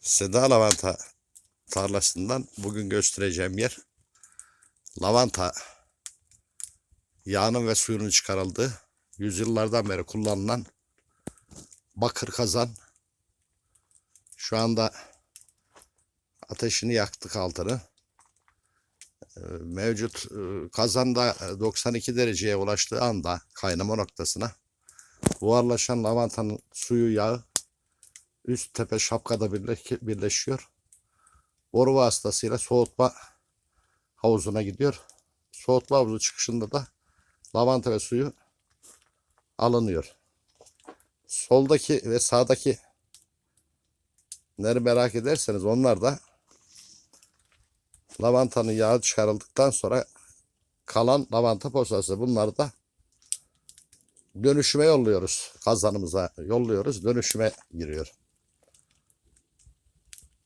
Seda lavanta tarlasından bugün göstereceğim yer lavanta yağının ve suyunun çıkarıldığı yüzyıllardan beri kullanılan bakır kazan. Şu anda ateşini yaktık altını. Ee, Mevcut e, kazanda 92 dereceye ulaştığı anda kaynama noktasına buharlaşan lavantanın suyu yağı üst tepe şapkada birle- birleşiyor. Boru vasıtasıyla soğutma havuzuna gidiyor. Soğutma havuzu çıkışında da lavanta ve suyu alınıyor. Soldaki ve sağdaki neri merak ederseniz onlar da lavantanın yağı çıkarıldıktan sonra kalan lavanta posası. Bunları da dönüşüme yolluyoruz. Kazanımıza yolluyoruz. Dönüşüme giriyor.